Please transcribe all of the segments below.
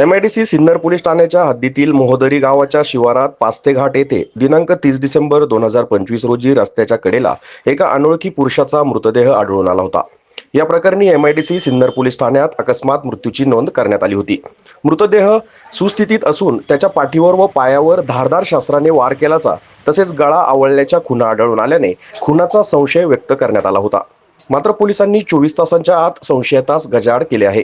MIDC Sinnar police ठाण्याच्या हद्दीतील मोहदरी गावाच्या शिवारात पास्ते घाट येथे दिनांक तीस डिसेंबर दोन हजार पंचवीस रोजी रस्त्याच्या कडेला एका अनोळखी पुरुषाचा मृतदेह आढळून आला होता. या प्रकरणी एमआयडीसी सिन्नर पोलीस ठाण्यात अकस्मात मृत्यूची नोंद करण्यात आली होती. मृतदेह सुस्थितीत असून त्याच्या पाठीवर व पायावर धारदार शास्त्राने वार केल्याचा तसेच गळा आवळल्याच्या खुणा आढळून आल्याने खुनाचा संशय व्यक्त करण्यात आला होता. मात्र पोलिसांनी चोवीस तासांच्या आत संशयतास गजाआड केले आहे.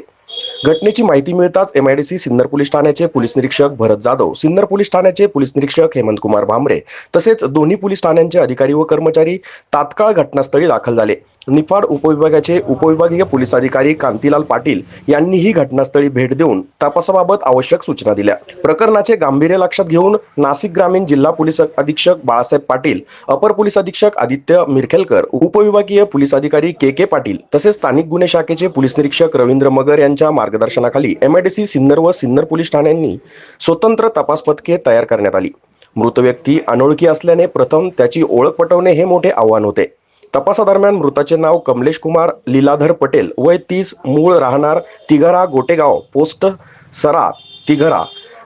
घटनेची माहिती मिळताच एमआयडीसी सिन्नर पोलीस ठाण्याचे पोलीस निरीक्षक भरत जाधव सिन्नर पोलीस ठाण्याचे पोलीस निरीक्षक हेमंत कुमार भांबरे तसेच दोन्ही पोलीस ठाण्यांचे अधिकारी व कर्मचारी तात्काळ घटनास्थळी दाखल झाले. निफाड उपविभागाचे उपविभागीय पोलीस अधिकारी कांतीलाल पाटील यांनीही घटनास्थळी भेट देऊन तपासाबाबत आवश्यक सूचना दिल्या. प्रकरणाचे गांभीर्य लक्षात घेऊन नाशिक ग्रामीण जिल्हा पोलीस अधीक्षक बाळासाहेब पाटील अपर पोलीस अधीक्षक आदित्य मिरखेलकर उपविभागीय पोलीस अधिकारी के के पाटील तसेच स्थानिक गुन्हे शाखेचे पोलीस निरीक्षक रवींद्र मगर यांच्या मार्गदर्शनाखाली एमआयडीसी सिन्नर व सिन्नर पोलीस ठाण्यांनी स्वतंत्र तपास पथके तयार करण्यात आली. मृत व्यक्ती अनोळखी असल्याने प्रथम त्याची ओळख पटवणे हे मोठे आव्हान होते. तपासादरम्यान मृताचे नाव कमलेश कुमार लीलाधर पटेल वय तीस मूळ राहणार तिघरा गोटेगाव पोस्ट सरा तिघरा.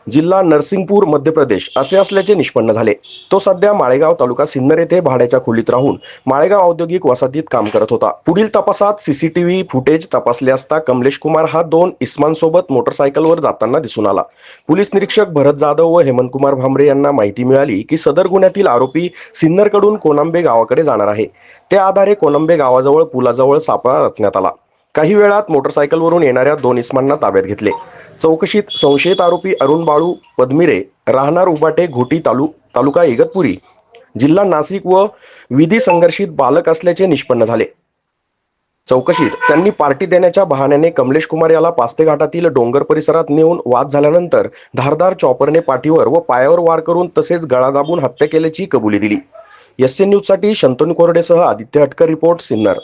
जिल्हा नरसिंगपूर मध्य प्रदेश असे असल्याचे निष्पन्न झाले. तो सध्या माळेगाव तालुका सिन्नर येथे भाड्याच्या खोलीत राहून माळेगाव औद्योगिक वसाहतीत काम करत होता. पुढील तपासात सीसीटीव्ही फुटेज तपासले असता कमलेश कुमार हा दोन इस्मांसोबत मोटरसायकलवर जाताना दिसून आला. पोलीस निरीक्षक भरत जाधव व हेमंत कुमार भामरे यांना माहिती मिळाली की सदर गुन्ह्यातील आरोपी सिन्नरकडून कोनांबे गावाकडे जाणार आहे. त्या आधारे कोनांबे गावाजवळ पुलाजवळ सापळा रचण्यात आला. काही वेळात मोटरसायकलवरून येणाऱ्या दोन इस्मांना ताब्यात घेतले. चौकशीत संशयित आरोपी अरुण बाळू पद्मिरे राहणार उबाटे घोटी तालु तालुका इगतपुरी जिल्हा नाशिक व विधी संघर्षित बालक असल्याचे निष्पन्न झाले. चौकशीत त्यांनी पार्टी देण्याच्या बहाण्याने कमलेश कुमार याला पास्ते घाटातील डोंगर परिसरात नेऊन वाद झाल्यानंतर धारदार चॉपरने पाठीवर व पायावर वार करून तसेच गळा दाबून हत्या केल्याची कबुली दिली. एस एन न्यूजसाठी शंतनू कोरडेसह आदित्य हटकर रिपोर्ट सिन्नर.